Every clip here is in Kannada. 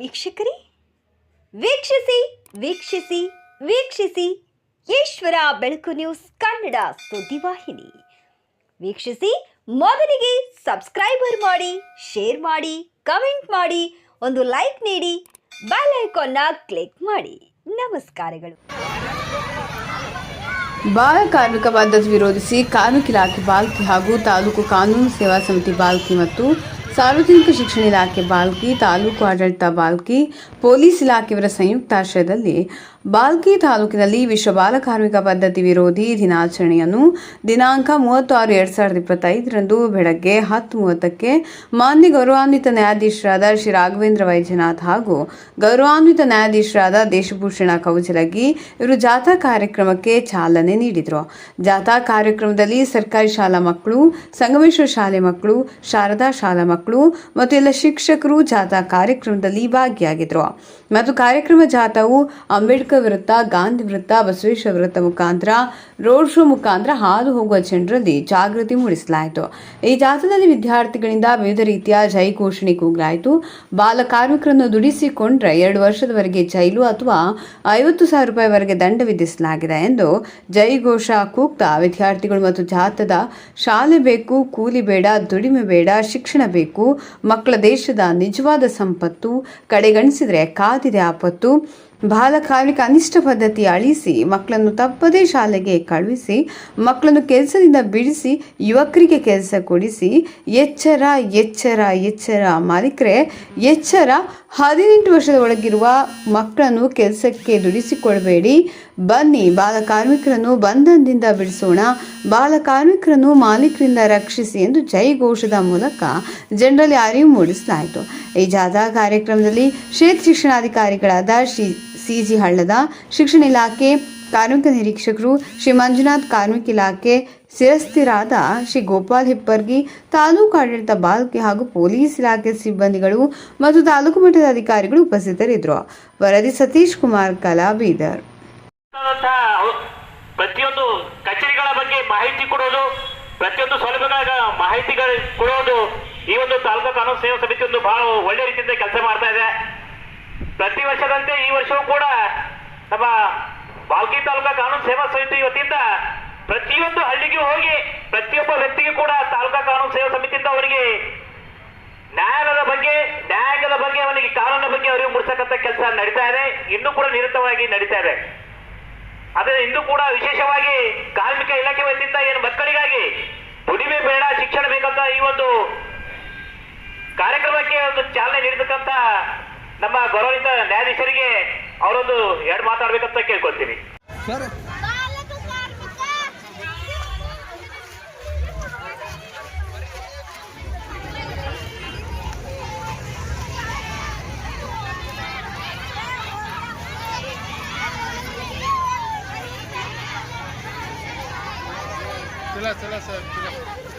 ವೀಕ್ಷಕರೇ, ವೀಕ್ಷಿಸಿ ವೀಕ್ಷಿಸಿ ವೀಕ್ಷಿಸಿ, ಈಶ್ವರ ಬೆಳಕು ನ್ಯೂಸ್ ಕನ್ನಡ ಸುದ್ದಿವಾಹಿನಿ ವೀಕ್ಷಿಸಿ, ಮೊದಲಿಗೆ ಸಬ್ಸ್ಕ್ರೈಬರ್ ಮಾಡಿ, ಶೇರ್ ಮಾಡಿ, ಕಮೆಂಟ್ ಮಾಡಿ, ಒಂದು ಲೈಕ್ ನೀಡಿ, ಬೆಲ್ ಐಕಾನ್ನ ಕ್ಲಿಕ್ ಮಾಡಿ. ನಮಸ್ಕಾರಗಳು. ಬಾಲ ಕಾರ್ಮಿಕ ಪದ್ಧತಿ ವಿರೋಧಿಸಿ ಕಾರ್ಮಿಕ ಇಲಾಖೆ ಬಾಲ್ಕಿ ಹಾಗೂ ತಾಲೂಕು ಕಾನೂನು ಸೇವಾ ಸಮಿತಿ ಬಾಲ್ಕಿ ಮತ್ತು ಸಾರ್ವಜನಿಕ ಶಿಕ್ಷಣ ಇಲಾಖೆ ಬಾಲ್ಕಿ, ತಾಲೂಕು ಆಡಳಿತ ಬಾಲ್ಕಿ, ಪೊಲೀಸ್ ಇಲಾಖೆಯವರ ಸಂಯುಕ್ತಾಶ್ರಯದಲ್ಲಿ ಬಾಲ್ಕಿ ತಾಲೂಕಿನಲ್ಲಿ ವಿಶ್ವ ಬಾಲ ಕಾರ್ಮಿಕ ಪದ್ಧತಿ ವಿರೋಧಿ ದಿನಾಚರಣೆಯನ್ನು ದಿನಾಂಕ ಮೂವತ್ತಾರು ಎರಡು ಸಾವಿರದ ಇಪ್ಪತ್ತೈದರಂದು ಬೆಳಗ್ಗೆ ಹತ್ತು ಮೂವತ್ತಕ್ಕೆ ಮಾನ್ಯ ಗೌರವಾನ್ವಿತ ನ್ಯಾಯಾಧೀಶರಾದ ಶ್ರೀ ರಾಘವೇಂದ್ರ ವೈದ್ಯನಾಥ್ ಹಾಗೂ ಗೌರವಾನ್ವಿತ ನ್ಯಾಯಾಧೀಶರಾದ ದೇಶಭೂಷಣ ಕೌಜಲಗಿ ಇವರು ಜಾಥಾ ಕಾರ್ಯಕ್ರಮಕ್ಕೆ ಚಾಲನೆ ನೀಡಿದರು. ಜಾಥಾ ಕಾರ್ಯಕ್ರಮದಲ್ಲಿ ಸರ್ಕಾರಿ ಶಾಲಾ ಮಕ್ಕಳು, ಸಂಗಮೇಶ್ವರ ಶಾಲೆ ಮಕ್ಕಳು, ಶಾರದಾ ಶಾಲಾ ಮಕ್ಕಳು ಮತ್ತು ಎಲ್ಲ ಶಿಕ್ಷಕರು ಜಾಥಾ ಕಾರ್ಯಕ್ರಮದಲ್ಲಿ ಭಾಗಿಯಾಗಿದ್ರು. ಮತ್ತು ಕಾರ್ಯಕ್ರಮ ಜಾಥಾವು ಅಂಬೇಡ್ಕರ್ ವೃತ್ತ ಗಾಂಧಿ ವೃತ್ತ ಬಸವೇಶ್ವರ ವೃತ್ತ ಮುಖಾಂತರ, ರೋಡ್ ಶೋ ಮುಖಾಂತರ ಹಾದು ಹೋಗುವ ಜನರಲ್ಲಿ ಜಾಗೃತಿ ಮೂಡಿಸಲಾಯಿತು. ಈ ಜಾಥಾದಲ್ಲಿ ವಿದ್ಯಾರ್ಥಿಗಳಿಂದ ವಿವಿಧ ರೀತಿಯ ಜೈ ಘೋಷಣೆ ಕೂಗಲಾಯಿತು. ಬಾಲ ಕಾರ್ಮಿಕರನ್ನು ದುಡಿಸಿಕೊಂಡ್ರೆ ಎರಡು ವರ್ಷದವರೆಗೆ ಜೈಲು ಅಥವಾ ಐವತ್ತು ಸಾವಿರ ರೂಪಾಯಿವರೆಗೆ ದಂಡ ವಿಧಿಸಲಾಗಿದೆ ಎಂದು ಜೈ ಘೋಷ ಕೂಗ್ತಾ ವಿದ್ಯಾರ್ಥಿಗಳು ಮತ್ತು ಜಾಥಾದ ಶಾಲೆ ಬೇಕು, ಕೂಲಿ ಬೇಡ, ದುಡಿಮೆ ಬೇಡ, ಶಿಕ್ಷಣ ಬೇಕು ಮಕ್ಕಳ ದೇಶದ ನಿಜವಾದ ಸಂಪತ್ತು ಕಡೆಗಣಿಸಿದರೆ ಕಾದಿದೆ ಆಪತ್ತು. ಬಾಲಕಾರ್ಮಿಕ ಅನಿಷ್ಟ ಪದ್ಧತಿ ಅಳಿಸಿ, ಮಕ್ಕಳನ್ನು ತಪ್ಪದೇ ಶಾಲೆಗೆ ಕಳುಹಿಸಿ, ಮಕ್ಕಳನ್ನು ಕೆಲಸದಿಂದ ಬಿಡಿಸಿ, ಯುವಕರಿಗೆ ಕೆಲಸ ಕೊಡಿಸಿ. ಎಚ್ಚರ ಎಚ್ಚರ ಎಚ್ಚರ ಮಾಲೀಕರೇ, ಎಚ್ಚರ ಹದಿನೆಂಟು ವರ್ಷದ ಒಳಗಿರುವ ಮಕ್ಕಳನ್ನು ಕೆಲಸಕ್ಕೆ ದುಡಿಸಿಕೊಡಬೇಡಿ ಬನ್ನಿ ಬಾಲ ಕಾರ್ಮಿಕರನ್ನು ಬಂಧನದಿಂದ ಬಿಡಿಸೋಣ. ಬಾಲ ಕಾರ್ಮಿಕರನ್ನು ಮಾಲೀಕರಿಂದ ರಕ್ಷಿಸಿ ಎಂದು ಜೈ ಘೋಷದ ಮೂಲಕ ಜನರಲ್ಲಿ ಅರಿವು ಮೂಡಿಸಲಾಯಿತು. ಈ ಜಾಥಾ ಕಾರ್ಯಕ್ರಮದಲ್ಲಿ ಕ್ಷೇತ್ರ ಶಿಕ್ಷಣಾಧಿಕಾರಿಗಳಾದ ಶ್ರೀ ಸಿ ಜಿ ಹಳ್ಳದ ಶಿಕ್ಷಣ ಇಲಾಖೆ ಕಾರ್ಮಿಕ ನಿರೀಕ್ಷಕರು, ಶ್ರೀ ಮಂಜುನಾಥ್ ಕಾರ್ಮಿಕ ಇಲಾಖೆ ಶಿರಸ್ಥಿರಾದ ಶ್ರೀ ಗೋಪಾಲ್ ಹಿಪ್ಪರ್ಗಿ, ತಾಲೂಕು ಆಡಳಿತ ಬಾಲ್ಕಿ ಹಾಗೂ ಪೊಲೀಸ್ ಇಲಾಖೆ ಸಿಬ್ಬಂದಿಗಳು ಮತ್ತು ತಾಲೂಕು ಮಟ್ಟದ ಅಧಿಕಾರಿಗಳು ಉಪಸ್ಥಿತರಿದ್ದರು. ವರದಿ ಸತೀಶ್ ಕುಮಾರ್ ಕಲಾ ಬೀದರ್ ಪ್ರತಿಯೊಂದು ಕಚೇರಿಗಳ ಬಗ್ಗೆ ಮಾಹಿತಿ ಕೊಡೋದು, ಪ್ರತಿಯೊಂದು ಸೌಲಭ್ಯಗಳ ಮಾಹಿತಿಗಳು ಕೊಡೋದು ಈ ಒಂದು ತಾಲೂಕು ಕಾನೂನು ಸೇವಾ ಸಮಿತಿ ಒಂದು ಬಹಳ ಒಳ್ಳೆ ರೀತಿಯಿಂದ ಕೆಲಸ ಮಾಡ್ತಾ ಇದೆ. ಪ್ರತಿ ವರ್ಷದಂತೆ ಈ ವರ್ಷವೂ ಕೂಡ ನಮ್ಮ ಬಾಲ್ಕಿ ತಾಲೂಕಾ ಕಾನೂನು ಸೇವಾ ಸಮಿತಿ ವತಿಯಿಂದ ಪ್ರತಿಯೊಂದು ಹಳ್ಳಿಗೂ ಹೋಗಿ ಪ್ರತಿಯೊಬ್ಬ ವ್ಯಕ್ತಿಗೂ ಕೂಡ ತಾಲೂಕಾ ಕಾನೂನು ಸೇವಾ ಸಮಿತಿಯಿಂದ ಅವರಿಗೆ ನ್ಯಾಯಾಲಯದ ಬಗ್ಗೆ ನ್ಯಾಯಾಂಗದ ಬಗ್ಗೆ, ಅವನಿಗೆ ಕಾನೂನಿನ ಬಗ್ಗೆ ಅವರಿಗೆ ಮೂಡಿಸತಕ್ಕಂಥ ಕೆಲಸ ನಡೀತಾ ಇದೆ. ಇನ್ನೂ ಕೂಡ ನಿರತವಾಗಿ ನಡೀತಾ ಇದೆ. ಆದರೆ ಇಂದು ಕೂಡ ವಿಶೇಷವಾಗಿ ಕಾರ್ಮಿಕ ಇಲಾಖೆ ವತಿಯಿಂದ ಏನು ಮಕ್ಕಳಿಗಾಗಿ ದುಡಿಮೆ ಬೇಡ ಶಿಕ್ಷಣ ಬೇಕಂತ ಈ ಒಂದು ಕಾರ್ಯಕ್ರಮಕ್ಕೆ ಒಂದು ಚಾಲನೆ ನೀಡತಕ್ಕಂತ ನಮ್ಮ ಗೌರವಿತ ನ್ಯಾಯಾಧೀಶರಿಗೆ ಅವರೊಂದು ಎರಡು ಮಾತಾಡ್ಬೇಕಂತ ಕೇಳ್ಕೊಳ್ತೀನಿ. Selah, selah, selah.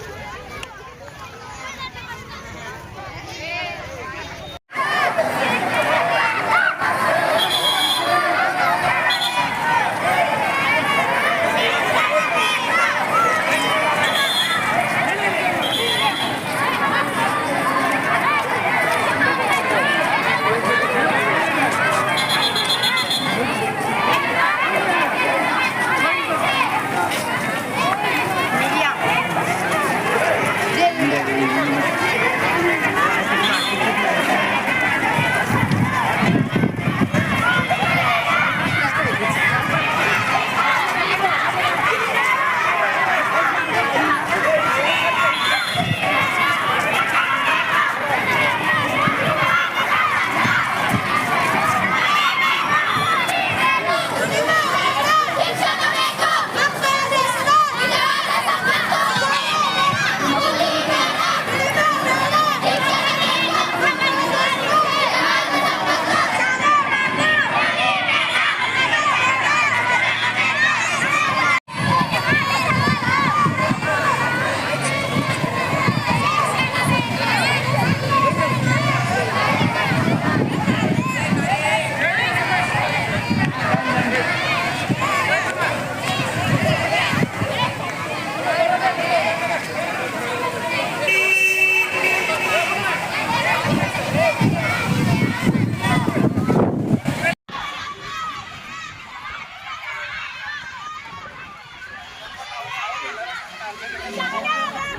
Wala na!